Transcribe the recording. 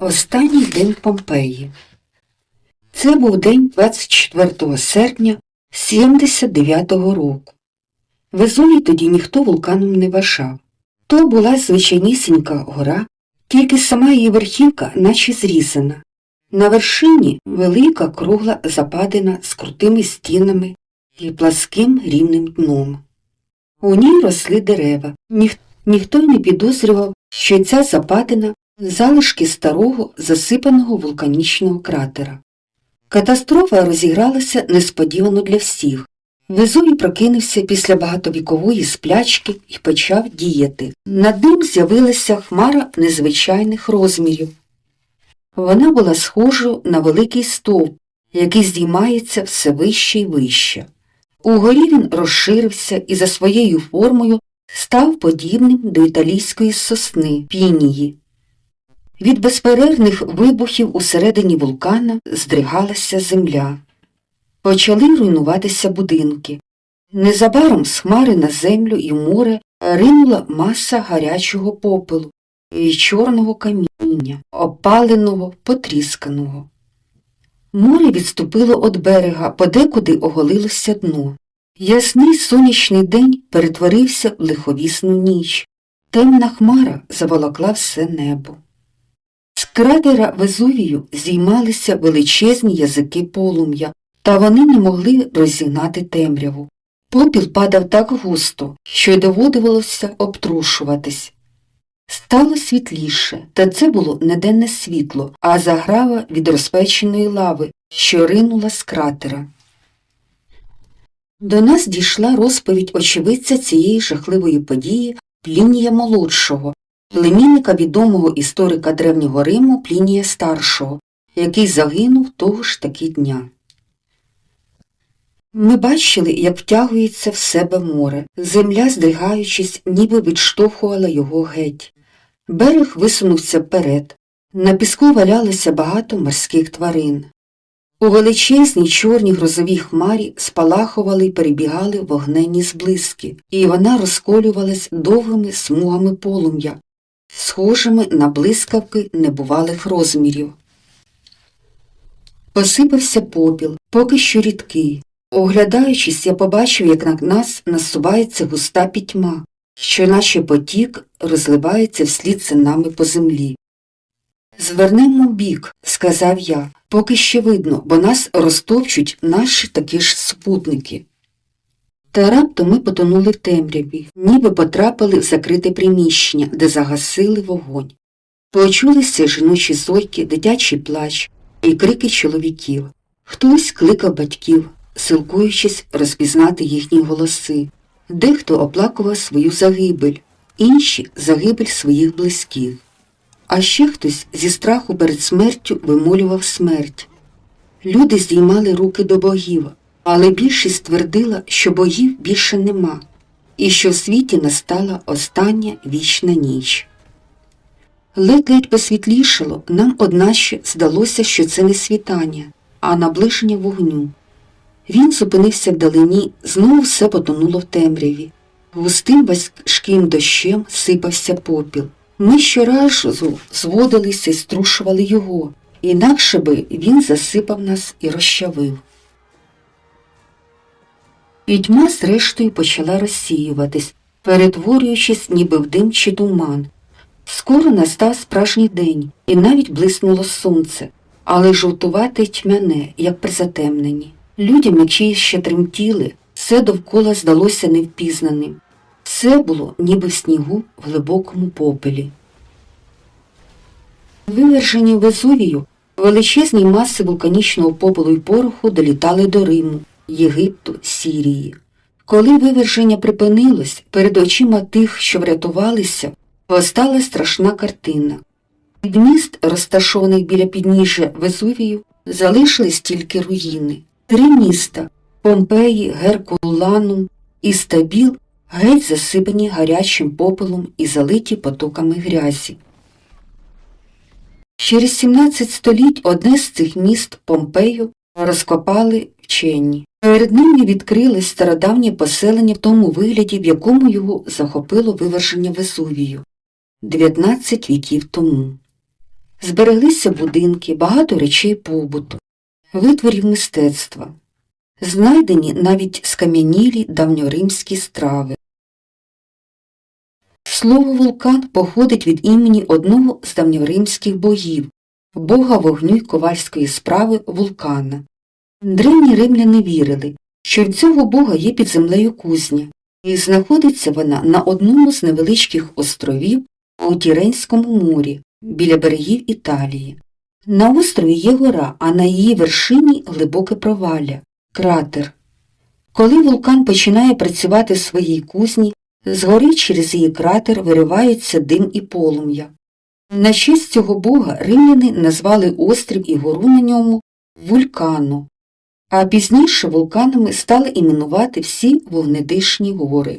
Останній день Помпеї. Це був день 24 серпня 79-го року. Везувій тоді ніхто вулканом не вважав. То була звичайнісінька гора, тільки сама її верхівка наче зрізана. На вершині велика кругла западина з крутими стінами і пласким рівним дном. У ній росли дерева. Ніх... Ніхто не підозрював, що ця западина залишки старого засипаного вулканічного кратера. Катастрофа розігралася несподівано для всіх. Везувій прокинувся після багатовікової сплячки і почав діяти. Над ним з'явилася хмара незвичайних розмірів. Вона була схожою на великий стовп, який здіймається все вище і вище. Угорі він розширився і за своєю формою став подібним до італійської сосни пінії. Від безперервних вибухів усередині вулкана здригалася земля. Почали руйнуватися будинки. Незабаром з хмари на землю і море ринула маса гарячого попелу і чорного каміння, опаленого, потрісканого. Море відступило від берега, подекуди оголилося дно. Ясний сонячний день перетворився в лиховісну ніч. Темна хмара заволокла все небо. Кратера Везувію зіймалися величезні язики полум'я, та вони не могли розігнати темряву. Попіл падав так густо, що й доводилося обтрушуватись. Стало світліше, та це було не денне світло, а заграва від розпеченої лави, що ринула з кратера. До нас дійшла розповідь очевидця цієї жахливої події Плінія Молодшого, племінника відомого історика Древнього Риму Плінія Старшого, який загинув того ж таки дня. Ми бачили, як втягується в себе море. Земля, здригаючись, ніби відштовхувала його геть. Берег висунувся вперед. На піску валялося багато морських тварин. У величезній чорній грозовій хмарі спалахували й перебігали вогненні зблиски, і вона розколювалась довгими смугами полум'я, схожими на блискавки небувалих розмірів. Посипався попіл, поки що рідкий. Оглядаючись, я побачив, як на нас насувається густа пітьма, що наче потік розливається вслід за нами по землі. Звернемо бік, сказав я, поки ще видно, бо нас розтовчуть наші такі ж спутники. Та раптом ми потонули в темряві, ніби потрапили в закрите приміщення, де загасили вогонь. Почулися жіночі зойки, дитячий плач і крики чоловіків. Хтось кликав батьків, силкуючись розпізнати їхні голоси. Дехто оплакував свою загибель, інші загибель своїх близьких. А ще хтось зі страху перед смертю вимолював смерть. Люди здіймали руки до богів, але більшість твердила, що богів більше нема, і що в світі настала остання вічна ніч. Ледь-ледь посвітлішало, нам одначе здалося, що це не світання, а наближення вогню. Він зупинився вдалині, знову все потонуло в темряві. Густим важким дощем сипався попіл. Ми щоразу зводилися і струшували його, інакше би він засипав нас і розчавив. Пітьма зрештою почала розсіюватись, перетворюючись ніби в дим чи туман. Скоро настав справжній день, і навіть блиснуло сонце, але жовтувате тьмяне, як при затемненні. Людям, які ще тремтіли, все довкола здалося невпізнаним. Все було ніби в снігу в глибокому попелі. Вивержені Везувію величезні маси вулканічного попелу й пороху долітали до Риму, Єгипту, Сірії. Коли виверження припинилось, перед очима тих, що врятувалися, постала страшна картина. Від міст, розташованих біля підніжжя Везувію, залишились тільки руїни. Три міста Помпеї, Геркуланум і Стабіл геть засипані гарячим попелом і залиті потоками грязі. Через 17 століть одне з цих міст Помпею розкопали вчені. Перед ними відкрилось стародавнє поселення в тому вигляді, в якому його захопило виверження Везувію 19 віків тому. Збереглися будинки, багато речей побуту, витворів мистецтва. Знайдені навіть скам'янілі давньоримські страви. Слово вулкан походить від імені одного з давньоримських богів, бога вогню й ковальської справи вулкана. Древні римляни вірили, що в цього бога є під землею кузня, і знаходиться вона на одному з невеличких островів у Тіренському морі біля берегів Італії. На острові є гора, а на її вершині глибоке провалля кратер. Коли вулкан починає працювати в своїй кузні, згори через її кратер вириваються дим і полум'я. На честь цього бога римляни назвали острів і гору на ньому вулкану, а пізніше вулканами стали іменувати всі вогнедишні гори.